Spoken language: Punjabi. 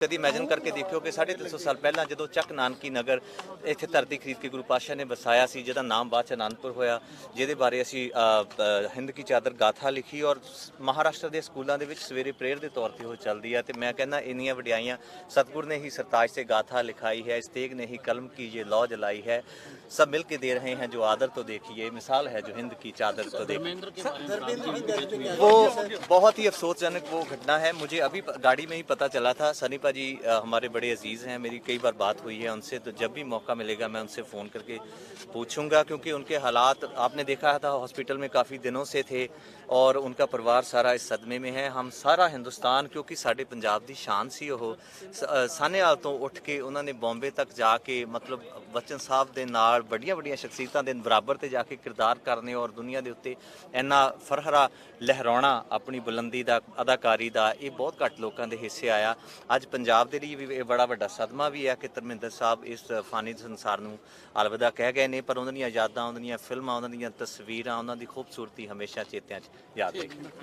ਕਦੀ ਇਮੇਜਿਨ ਕਰਕੇ ਦੇਖਿਓ ਕਿ 350 ਸਾਲ ਪਹਿਲਾਂ ਜਦੋਂ ਚੱਕ ਨਾਨਕੀ ਨਗਰ ਇੱਥੇ ਧਰਤੀ ਖਰੀਦ ਕੇ ਗੁਰੂ ਪਾਤਸ਼ਾਹ ਨੇ ਬਸਾਇਆ ਸੀ ਜਿਹਦਾ ਨਾਮ ਬਾਅਦ ਚ ਆਨੰਦਪੁਰ ਹੋਇਆ ਜਿਹਦੇ ਬਾਰੇ ਅਸੀਂ ਹਿੰਦ ਕੀ ਚਾਦਰ ਗਾਥਾ ਲਿਖੀ ਔਰ ਮਹਾਰਾਸ਼ਟਰ ਦੇ ਸਕੂਲਾਂ ਦੇ ਵਿੱਚ ਸਵੇਰੇ ਪ੍ਰੇਅਰ ਦੇ ਤੌਰ ਤੇ ਉਹ ਚੱਲਦੀ ਆ ਤੇ ਮੈਂ ਕਹਿੰਦਾ ਇੰਨੀਆਂ ਵਡਿਆਈਆਂ ਸਤਗੁਰ ਨੇ ਹੀ ਸਰਤਾਜ ਤੇ ਗਾਥਾ ਲਿਖਾਈ ਹੈ ਇਸਤੇਗ ਨੇ ਹੀ ਕਲਮ ਕੀ ਜੇ ਲੋ ਜਲਾਈ ਹੈ ਸਭ ਮਿਲ ਕੇ ਦੇ ਰਹੇ ਹਨ ਜੋ ਆਦਰ ਤੋਂ ਦੇਖੀਏ ਮਿਸਾਲ ਹੈ ਜੋ ਹਿੰਦ ਕੀ ਚਾਦਰ ਤੋਂ ਦੇਖੀਏ। ਉਹ ਬਹੁਤ ਹੀ ਅਫਸੋਸਜਨਕ ਉਹ ਘਟਨਾ ਹੈ ਮੁਝੇ ਅਭੀ ਗਾੜੀ ਮੇਂ ਹੀ ਪਤਾ ਚਲਾ ਥਾ ਸਨੀ सनी पाजी अ, हमारे बड़े अजीज़ हैं मेरी कई बार बात हुई है उनसे तो जब भी मौका मिलेगा मैं उनसे फ़ोन करके पूछूंगा क्योंकि उनके हालात आपने देखा था हॉस्पिटल में काफ़ी दिनों से थे और उनका परिवार सारा इस सदमे में है हम सारा ਹਿੰਦੁਸਤਾਨ ਕਿਉਂਕਿ ਸਾਡੇ ਪੰਜਾਬ ਦੀ ਸ਼ਾਨ ਸੀ ਉਹ ਸ- ਅ, ਸਾਹਨੇਵਾਲ ਤੋਂ ਉੱਠ ਕੇ ਉਹਨਾਂ ਨੇ ਬੰਬੇ ਤੱਕ ਜਾ ਕੇ ਮਤਲਬ ਬਚਨ ਸਾਹਿਬ ਦੇ ਨਾਲ ਵੱਡੀਆਂ ਵੱਡੀਆਂ ਸ਼ਖਸੀਅਤਾਂ ਦੇ ਬਰਾਬਰ ਤੇ ਜਾ ਕੇ ਕਿਰਦਾਰ ਕਰਨੇ ਔਰ ਦੁਨੀਆ ਦੇ ਉੱਤੇ ਇੰਨਾ ਫਰਹਰਾ ਲਹਿਰਾਉਣਾ ਆਪਣੀ ਬੁਲੰਦੀ ਦਾ ਅਦਾਕਾਰੀ ਦਾ ਇਹ ਬਹੁਤ ਘੱਟ ਲੋਕਾਂ ਦੇ ਹਿੱਸੇ ਆਇਆ ਅੱਜ ਪੰਜਾਬ ਦੇ ਲਈ ਵੀ ਇਹ ਬੜਾ ਵੱਡਾ ਸਦਮਾ ਵੀ ਹੈ ਕਿ ਧਰਮਿੰਦਰ ਸਾਹਿਬ ਇਸ ਫਾਨੀ ਸੰਸਾਰ ਨੂੰ ਅਲਵਿਦਾ ਕਹਿ ਗਏ ਨੇ, ਪਰ ਉਹਨਾਂ ਦੀਆਂ ਯਾਦਾਂ, ਉਹਨਾਂ ਦੀਆਂ ਫਿਲਮਾਂ, ਉਹਨਾਂ ਦੀਆਂ ਤਸਵੀਰਾਂ, ਉਹਨਾਂ ਦੀ ਖੂਬਸੂਰਤੀ ਹਮੇਸ਼ਾ ਚੇਤਿਆਂ 'ਚ ਯਾਦ ਰਹੇਗੀ